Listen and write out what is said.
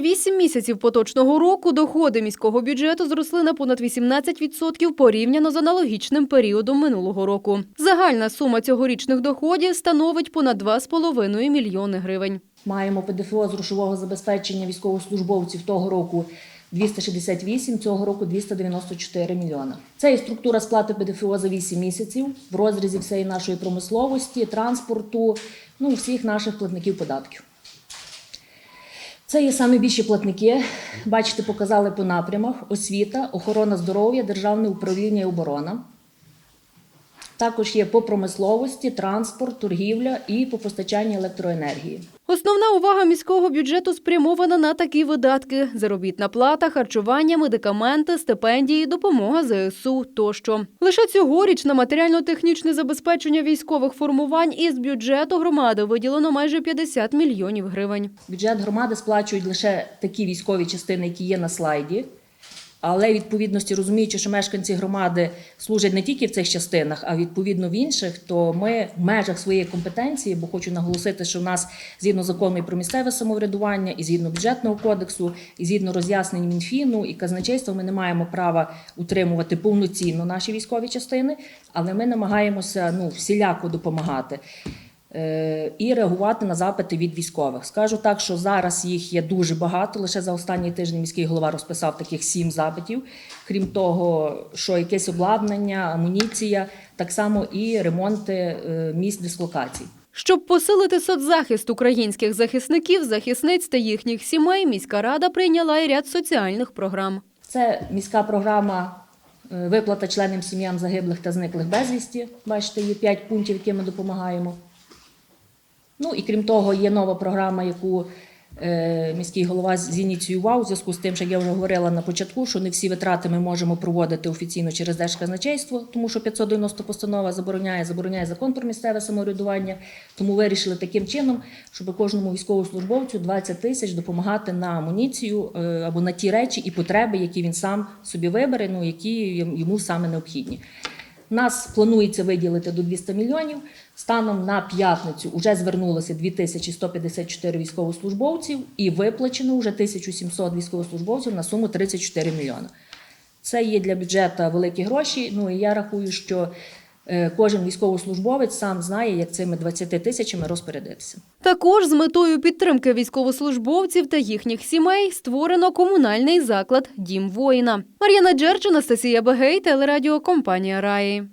Вісім місяців поточного року доходи міського бюджету зросли на понад 18% порівняно з аналогічним періодом минулого року. Загальна сума цьогорічних доходів становить понад 2,5 мільйони гривень. Маємо ПДФО з грошового забезпечення військовослужбовців того року 268, цього року 294 мільйона. Це і структура сплати ПДФО за 8 місяців в розрізі всієї нашої промисловості, транспорту, ну всіх наших платників податків. Це є саме більші платники. Бачите, показали по напрямах: освіта, охорона здоров'я, державне управління і оборона. Також є по промисловості, транспорт, торгівля і по постачанню електроенергії. Основна увага міського бюджету спрямована на такі видатки: заробітна плата, харчування, медикаменти, стипендії, допомога ЗСУ тощо. Лише цьогоріч на матеріально-технічне забезпечення військових формувань із бюджету громади виділено майже 50 мільйонів гривень. Бюджет громади сплачують лише такі військові частини, які є на слайді. Але відповідності розуміючи, що мешканці громади служать не тільки в цих частинах, а відповідно в інших, то ми в межах своєї компетенції, бо хочу наголосити, що в нас згідно закону і про місцеве самоврядування, і згідно бюджетного кодексу, і згідно роз'яснень Мінфіну і казначейства, ми не маємо права утримувати повноцінно наші військові частини, але ми намагаємося ну всіляко допомагати. Е, і реагувати на запити від військових. Скажу так, що зараз їх є дуже багато. Лише за останній тиждень міський голова розписав таких сім запитів. Крім того, що якесь обладнання, амуніція, так само і ремонти е, місць дислокацій. Щоб посилити соцзахист українських захисників, захисниць та їхніх сімей, міська рада прийняла і ряд соціальних програм. Це міська програма е, виплата членам сім'ям загиблих та зниклих безвісті. Бачите, є п'ять пунктів, якими ми допомагаємо. Ну і крім того, є нова програма, яку е, міський голова зініціював у зв'язку з тим, що я вже говорила на початку, що не всі витрати ми можемо проводити офіційно через Держказначейство, тому що 590 постанова забороняє, забороняє закон про місцеве самоврядування. Тому вирішили таким чином, щоб кожному військовослужбовцю 20 тисяч допомагати на амуніцію е, або на ті речі і потреби, які він сам собі вибере, ну які йому саме необхідні. Нас планується виділити до 200 мільйонів. Станом на п'ятницю вже звернулося 2154 військовослужбовців і виплачено вже 1700 військовослужбовців на суму 34 мільйони. Це є для бюджету великі гроші. Ну і я рахую, що кожен військовослужбовець сам знає, як цими 20 тисячами розпорядитися. Також з метою підтримки військовослужбовців та їхніх сімей створено комунальний заклад Дім воїна. Мар'яна Джерч, Анастасія Бегей, телерадіокомпанія Раї.